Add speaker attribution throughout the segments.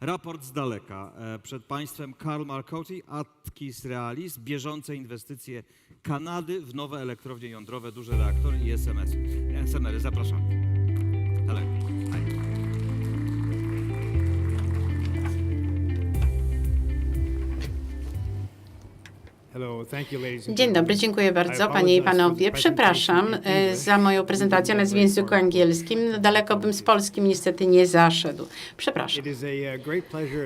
Speaker 1: Raport z daleka. E, Przed Państwem Karl Marcotti, Atkis Realis, bieżące inwestycje Kanady w nowe elektrownie jądrowe, duże reaktory i SMS. SMR. Zapraszam. Hello.
Speaker 2: Dzień dobry, dziękuję bardzo Panie i Panowie. Przepraszam e, za moją prezentację, ona jest w języku angielskim. Daleko bym z polskim niestety nie zaszedł. Przepraszam.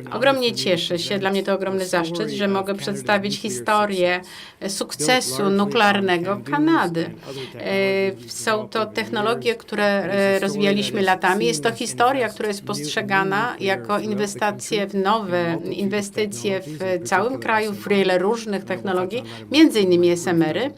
Speaker 3: Honor
Speaker 2: Ogromnie cieszę się, dla mnie to ogromny zaszczyt, że mogę przedstawić historię
Speaker 3: success.
Speaker 2: sukcesu nuklearnego Kanady. E, Są to technologie, które e, rozwijaliśmy latami. Jest to historia, która jest postrzegana jako inwestycje w nowe, inwestycje w całym kraju, w wiele różnych technologii, między innymi SMR-y.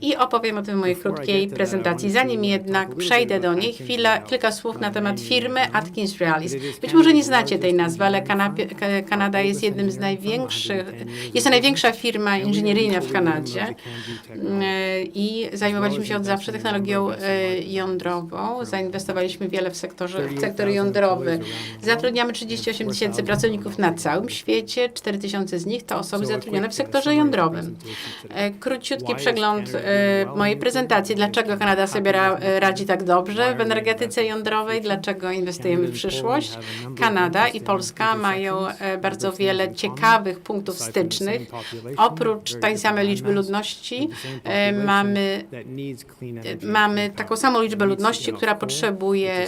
Speaker 2: I opowiem o tym w mojej krótkiej prezentacji. Zanim jednak przejdę do niej, chwila, kilka słów na temat firmy Atkins Realis. Być może nie znacie tej nazwy, ale Kanapie, Kanada jest jednym z największych, jest to największa firma inżynieryjna w Kanadzie E, i zajmowaliśmy się od zawsze technologią e, jądrową. Zainwestowaliśmy wiele w sektorze, w sektor jądrowy. Zatrudniamy 38 tysięcy pracowników na całym świecie. 4 tysiące z nich to osoby zatrudnione w sektorze jądrowym. E, Króciutki przegląd e, mojej prezentacji. Dlaczego Kanada sobie ra, e, radzi tak dobrze w energetyce jądrowej? Dlaczego inwestujemy w przyszłość? Kanada i Polska mają bardzo wiele ciekawych punktów stycznych. Oprócz tej samej liczby ludności mamy Mamy taką samą liczbę ludności, która potrzebuje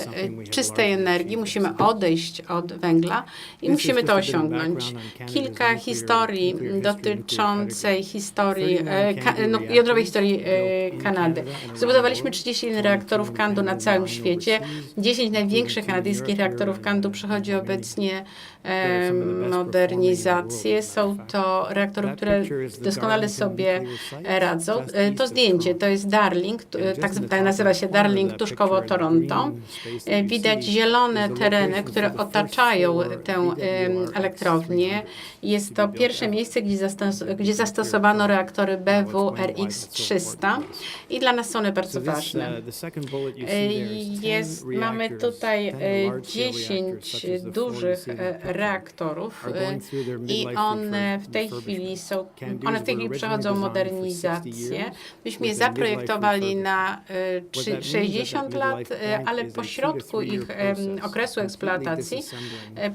Speaker 2: czystej energii. Musimy odejść od węgla i musimy to osiągnąć. Kilka historii dotyczącej historii, e, ka, no, jądrowej historii e, Kanady. Zbudowaliśmy 31 reaktorów Kandu na całym świecie. 10 największych kanadyjskich reaktorów Kandu przechodzi obecnie e, modernizację. Są to reaktory, które doskonale sobie radzą. To zdjęcie to jest Darling, tak, tak nazywa się Darling tuż koło Toronto. Widać zielone tereny, które otaczają tę elektrownię. Jest to pierwsze miejsce, gdzie, zastos- gdzie zastosowano reaktory BWRX-300 i dla nas są one bardzo ważne. E, Jest, mamy tutaj e, 10 dużych e, reaktorów e, i one w tej chwili są, one w tej chwili przechodzą modernizację. Myśmy je zaprojektowali na e, trzy- 60 lat, ale po środku ich okresu eksploatacji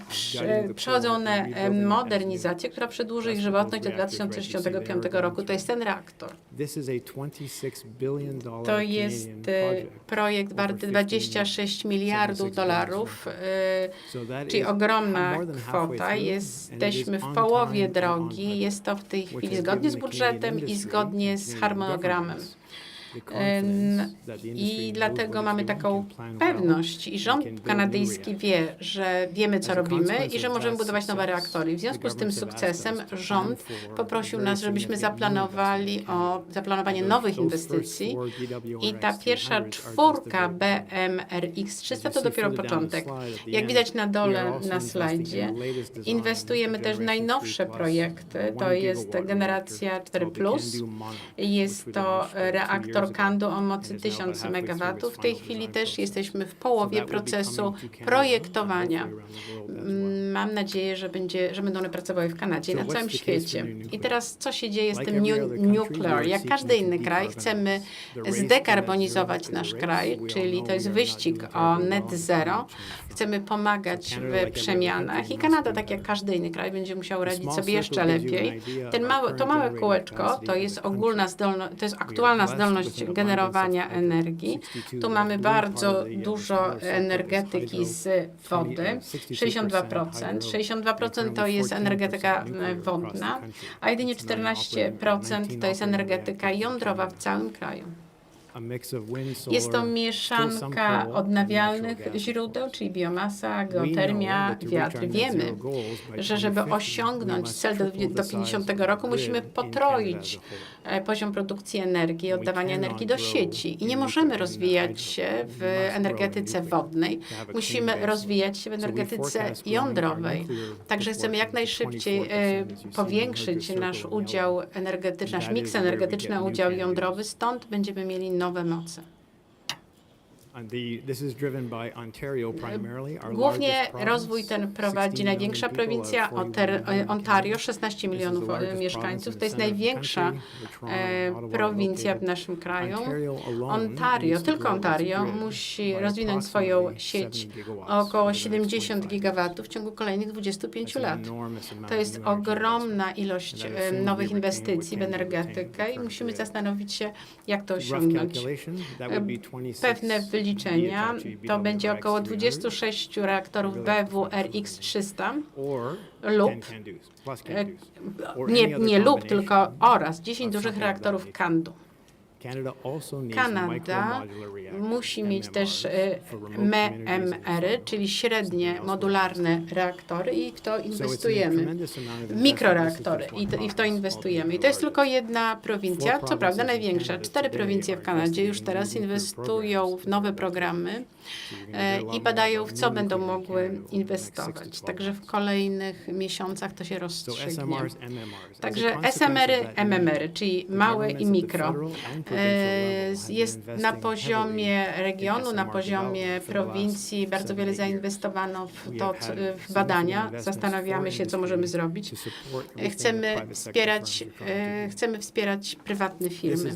Speaker 2: prze- przechodzą one modernizację, która przedłuży ich żywotność do 2065 roku. To jest ten reaktor. To jest e, projekt warty 26 miliardów dolarów, e, czyli ogromna kwota. Jesteśmy w połowie drogi. Jest to w tej chwili zgodnie z budżetem i zgodnie z harmonogramem. I dlatego mamy taką pewność i rząd kanadyjski wie, że wiemy, co robimy i że możemy budować nowe reaktory. W związku z tym sukcesem rząd poprosił nas, żebyśmy zaplanowali o zaplanowanie nowych inwestycji i ta pierwsza czwórka BMRX 300 to dopiero początek. Jak widać na dole na slajdzie, inwestujemy też w najnowsze projekty. To jest generacja 4+. Jest to reaktor Kandu o mocy 1000 MW. W tej chwili też jesteśmy w połowie procesu projektowania. Mm, Mam nadzieję, że, będzie, że będą one pracowały w Kanadzie i na całym świecie. I teraz co się dzieje z tym nu- nuclear? Jak każdy inny kraj chcemy zdekarbonizować nasz kraj, czyli to jest wyścig o net zero. Chcemy pomagać w przemianach i Kanada, tak jak każdy inny kraj, będzie musiał radzić sobie jeszcze lepiej. Ten małe, to małe kółeczko to jest ogólna zdolność, to jest aktualna zdolność generowania energii. Tu mamy bardzo dużo energetyki z wody, 62%. 62% to jest energetyka e, wodna, a jedynie 14% to jest energetyka jądrowa w całym kraju. Jest to mieszanka odnawialnych źródeł, czyli biomasa, geotermia, wiatr. Wiemy, że żeby osiągnąć cel do, do 50 roku, musimy potroić e, poziom produkcji energii, oddawania energii do sieci. I nie możemy rozwijać się w energetyce wodnej, musimy rozwijać się w energetyce jądrowej. Także chcemy jak najszybciej e, powiększyć nasz udział energetyczny, nasz miks energetyczny, udział jądrowy, stąd będziemy mieli nowe moce.
Speaker 3: And the, this is driven by Ontario primarily, our
Speaker 2: Głównie
Speaker 3: largest province,
Speaker 2: rozwój ten
Speaker 3: 16
Speaker 2: prowadzi
Speaker 3: million
Speaker 2: największa
Speaker 3: people,
Speaker 2: prowincja
Speaker 3: 41
Speaker 2: Oter-
Speaker 3: million
Speaker 2: Ontario,
Speaker 3: Canadians.
Speaker 2: 16
Speaker 3: This is the
Speaker 2: milionów e,
Speaker 3: largest
Speaker 2: mieszkańców.
Speaker 3: province
Speaker 2: To
Speaker 3: in
Speaker 2: jest
Speaker 3: the center of the
Speaker 2: największa
Speaker 3: country, Toronto
Speaker 2: e,
Speaker 3: Ottawa
Speaker 2: prowincja w
Speaker 3: located.
Speaker 2: naszym kraju.
Speaker 3: Ontario
Speaker 2: tylko Ontario musi rozwinąć swoją sieć
Speaker 3: 70 gigawatts
Speaker 2: o około
Speaker 3: over the next
Speaker 2: 70
Speaker 3: 25 years.
Speaker 2: gigawatów w ciągu kolejnych 25
Speaker 3: That's an
Speaker 2: lat. To jest ogromna ilość e, nowych inwestycji w energetykę i musimy zastanowić się, jak to osiągnąć.
Speaker 3: calculation, that
Speaker 2: E,
Speaker 3: would be 26
Speaker 2: Pewne wyliczenia to będzie około
Speaker 3: 300
Speaker 2: 26 reaktorów BWRX 300
Speaker 3: or
Speaker 2: lub
Speaker 3: 10 CANDUs, plus
Speaker 2: e, nie, nie lub, tylko oraz 10
Speaker 3: of
Speaker 2: dużych reaktorów
Speaker 3: nature.
Speaker 2: Kanada musi mieć też e,
Speaker 3: for
Speaker 2: czyli średnie modularne reaktory i w to inwestujemy. Mikroreaktory i, w to inwestujemy. I to jest tylko jedna prowincja, co prawda największa. Cztery prowincje w Kanadzie już teraz inwestują w nowe programy e, i badają, w co będą mogły inwestować.
Speaker 3: 12
Speaker 2: Także w kolejnych miesiącach to się rozstrzygnie. Także SMR-y, MMR-y, czyli małe i mikro. E, Jest na poziomie regionu, na poziomie prowincji bardzo wiele zainwestowano w, to, w badania. Zastanawiamy się, co możemy zrobić. Chcemy wspierać, e, chcemy wspierać prywatne firmy.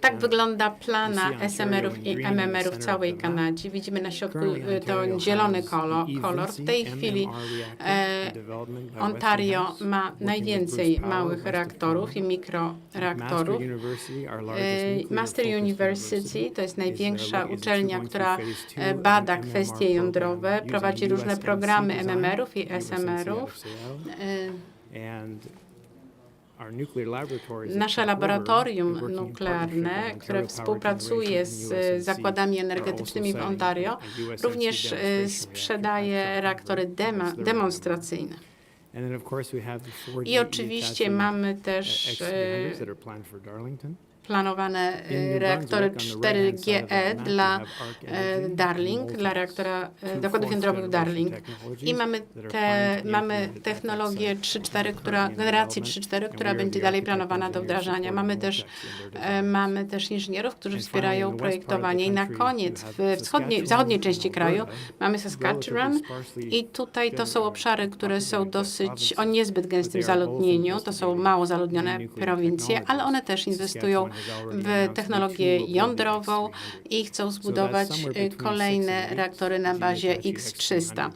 Speaker 2: Tak wygląda plana SMR-ów i MMR-ów w całej. Kanadzie. Widzimy na środku e, to zielony kolor. W tej chwili Ontario ma najwięcej małych reaktorów i mikroreaktorów.
Speaker 3: Master University, nuclear
Speaker 2: Master University to jest
Speaker 3: uh,
Speaker 2: największa uczelnia, która e, bada kwestie jądrowe, prowadzi różne programy MMR-ów i SMR-ów. Nasze laboratorium nuklearne, które współpracuje z zakładami energetycznymi w Ontario, również e, sprzedaje reaktory demonstracyjne. I oczywiście mamy też
Speaker 3: X300s that are planned for Darlington.
Speaker 2: planowane
Speaker 3: New
Speaker 2: reaktory
Speaker 3: Brunswick, on the right-hand side of that
Speaker 2: 4GE
Speaker 3: map,
Speaker 2: dla
Speaker 3: Energy,
Speaker 2: Darling, dla reaktora zakładów
Speaker 3: fourth
Speaker 2: jądrowych Darling. I mamy, te, mamy technologię
Speaker 3: site.
Speaker 2: 3.4, która, generację
Speaker 3: development,
Speaker 2: 3.4,
Speaker 3: and
Speaker 2: która będzie dalej planowana do wdrażania. Mamy też, mamy też inżynierów, którzy wspierają projektowanie. I na koniec, w wschodniej, w zachodniej części kraju mamy Saskatchewan i tutaj to są obszary, które są dosyć o niezbyt gęstym zaludnieniu. To są mało zaludnione prowincje, ale one też inwestują w technologię jądrową
Speaker 3: X300s.
Speaker 2: i chcą zbudować
Speaker 3: between
Speaker 2: kolejne reaktory na bazie
Speaker 3: Hitachi
Speaker 2: X300.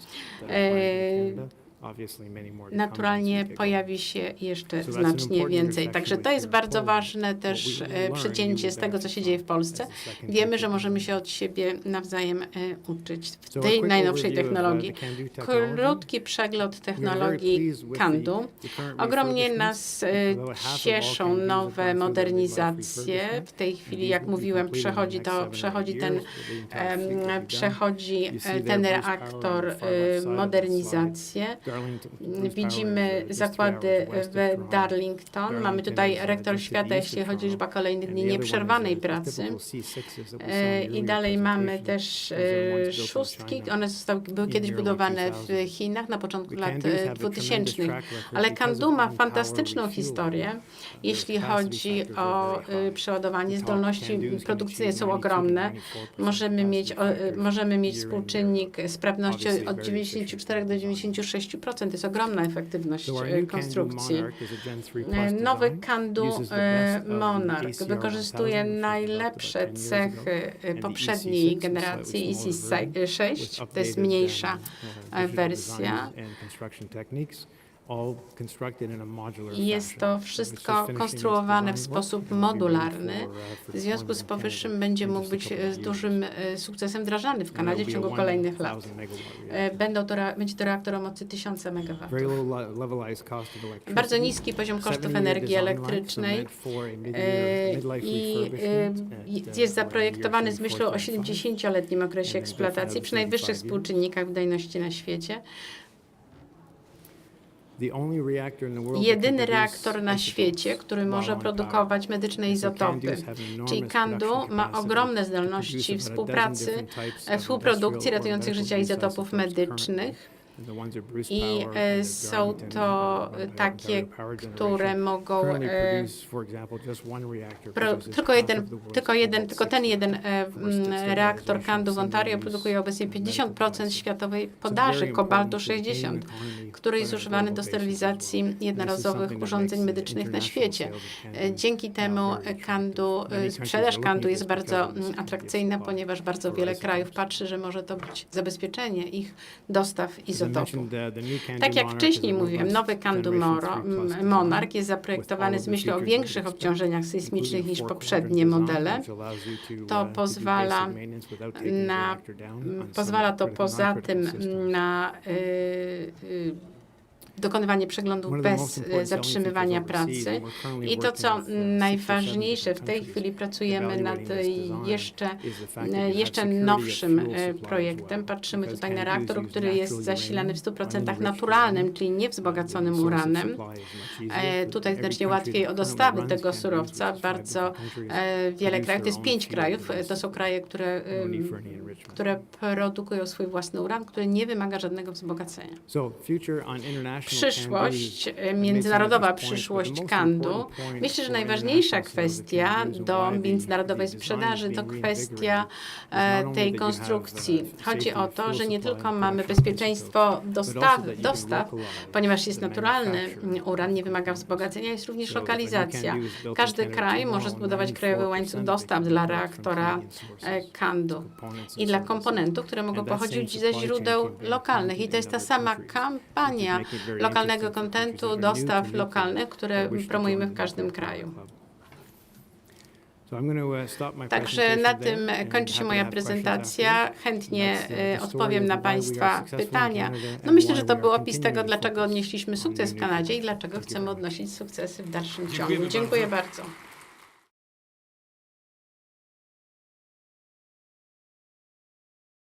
Speaker 3: X300s that are planned in Canada. Obviously many more to come
Speaker 2: Naturalnie pojawi się jeszcze znacznie więcej. Także to jest bardzo ważne też e,
Speaker 3: you
Speaker 2: z tego, co się dzieje w Polsce. Wiemy, że możemy się od siebie nawzajem e, uczyć w tej najnowszej
Speaker 3: uh,
Speaker 2: technologii. Krótki przegląd technologii
Speaker 3: current
Speaker 2: Ogromnie nas e, cieszą nowe modernizacje. W tej chwili, jak mówiłem, przechodzi to, przechodzi ten, przechodzi ten reaktor modernizację. Widzimy zakłady w. Darlington. Mamy tutaj rektor świata, jeśli chodzi o liczbę kolejnych dni nieprzerwanej pracy.
Speaker 3: typical C6s that we saw in
Speaker 2: E, I dalej mamy też e, szóstki. One zostały, były kiedyś budowane w
Speaker 3: 2000s.
Speaker 2: Chinach na początku lat
Speaker 3: Candus
Speaker 2: e,
Speaker 3: have a tremendous
Speaker 2: 2000.
Speaker 3: track record
Speaker 2: Ale Kandu ma fantastyczną historię, jeśli chodzi o e, przeładowanie. Zdolności produkcyjne są ogromne.
Speaker 3: 92-94%
Speaker 2: Możemy mieć, e, możemy mieć współczynnik sprawności od
Speaker 3: very
Speaker 2: 94 do 96%. To jest ogromna efektywność e, konstrukcji.
Speaker 3: Monarch is a Gen 3
Speaker 2: E, Nowy. Kandu e, Monarch wykorzystuje
Speaker 3: 1000, which was developed
Speaker 2: najlepsze
Speaker 3: about 10 years ago,
Speaker 2: cechy poprzedniej
Speaker 3: EC6 is
Speaker 2: generacji
Speaker 3: slightly smaller version
Speaker 2: EC6.
Speaker 3: with
Speaker 2: To jest mniejsza
Speaker 3: um,
Speaker 2: wersja. Jest to wszystko konstruowane w sposób modularny.
Speaker 3: uh,
Speaker 2: W związku z powyższym będzie mógł być e, z
Speaker 3: years.
Speaker 2: dużym e, sukcesem wdrażany w Kanadzie w ciągu kolejnych lat.
Speaker 3: 1000 megawatt
Speaker 2: E. Będą to, będzie to reaktor o mocy 1000 MW. Bardzo niski poziom kosztów energii elektrycznej. E, i e,
Speaker 3: uh,
Speaker 2: jest zaprojektowany z myślą o
Speaker 3: 34, 35.
Speaker 2: 70-letnim okresie eksploatacji przy najwyższych
Speaker 3: 35 years.
Speaker 2: współczynnikach wydajności na świecie. Jedyny reaktor na świecie, który może produkować medyczne izotopy. Czyli Kandu ma ogromne zdolności współpracy, współprodukcji ratujących życia izotopów medycznych. I e, są to takie, które mogą e, Pro, tylko jeden, tylko jeden, tylko ten
Speaker 3: 60.
Speaker 2: jeden e, reaktor Kandu w Ontario produkuje obecnie
Speaker 3: in medical
Speaker 2: 50%
Speaker 3: devices.
Speaker 2: światowej podaży kobaltu
Speaker 3: important to the
Speaker 2: 60,
Speaker 3: game economy
Speaker 2: który jest używany do sterylizacji jednorazowych urządzeń medycznych na świecie. Dzięki temu sprzedaż Kandu jest bardzo atrakcyjna, ponieważ bardzo wiele krajów patrzy, że może to być zabezpieczenie ich dostaw
Speaker 3: As
Speaker 2: Tak jak wcześniej mówiłem, nowy Kandu
Speaker 3: Generation
Speaker 2: Moro,
Speaker 3: 3 plus
Speaker 2: m,
Speaker 3: design
Speaker 2: Monarch jest zaprojektowany z myślą o większych obciążeniach sejsmicznych niż poprzednie modele.
Speaker 3: to, uh,
Speaker 2: pozwala na, pozwala to poza tym na y, y, dokonywanie przeglądów bez
Speaker 3: selling
Speaker 2: zatrzymywania pracy. I to, co najważniejsze, w tej chwili pracujemy nad
Speaker 3: design
Speaker 2: jeszcze, e, jeszcze nowszym e, projektem. Patrzymy tutaj na reaktor, który jest zasilany w
Speaker 3: uranium,
Speaker 2: 100%
Speaker 3: unenriched
Speaker 2: naturalnym, czyli niewzbogaconym uranem. E, Tutaj znacznie łatwiej o dostawy tego surowca. Bardzo e, wiele krajów, to jest pięć krajów, e, to są kraje, które,
Speaker 3: no enrichment.
Speaker 2: które produkują swój własny uran, który nie wymaga żadnego wzbogacenia. Przyszłość, e, międzynarodowa przyszłość Kandu. Myślę, że najważniejsza kwestia do międzynarodowej sprzedaży to kwestia e, tej konstrukcji. Chodzi o to, że nie tylko mamy bezpieczeństwo dostaw, dostaw ponieważ jest naturalny, uran nie wymaga wzbogacenia, jest również lokalizacja. Każdy kraj może zbudować krajowy
Speaker 3: 94%
Speaker 2: łańcuch dostaw dla reaktora e, Kandu i dla komponentów, które mogą pochodzić ze źródeł lokalnych. I to jest ta sama kampania lokalnego kontentu, dostaw lokalnych, które promujemy w każdym kraju.
Speaker 3: My
Speaker 2: Także na tym kończy się moja prezentacja. Chętnie e, odpowiem na Państwa pytania. No myślę, że to był opis tego, dlaczego odnieśliśmy sukces w Kanadzie i dlaczego chcemy odnosić sukcesy w dalszym ciągu. Dziękuję
Speaker 1: bardzo.
Speaker 2: bardzo.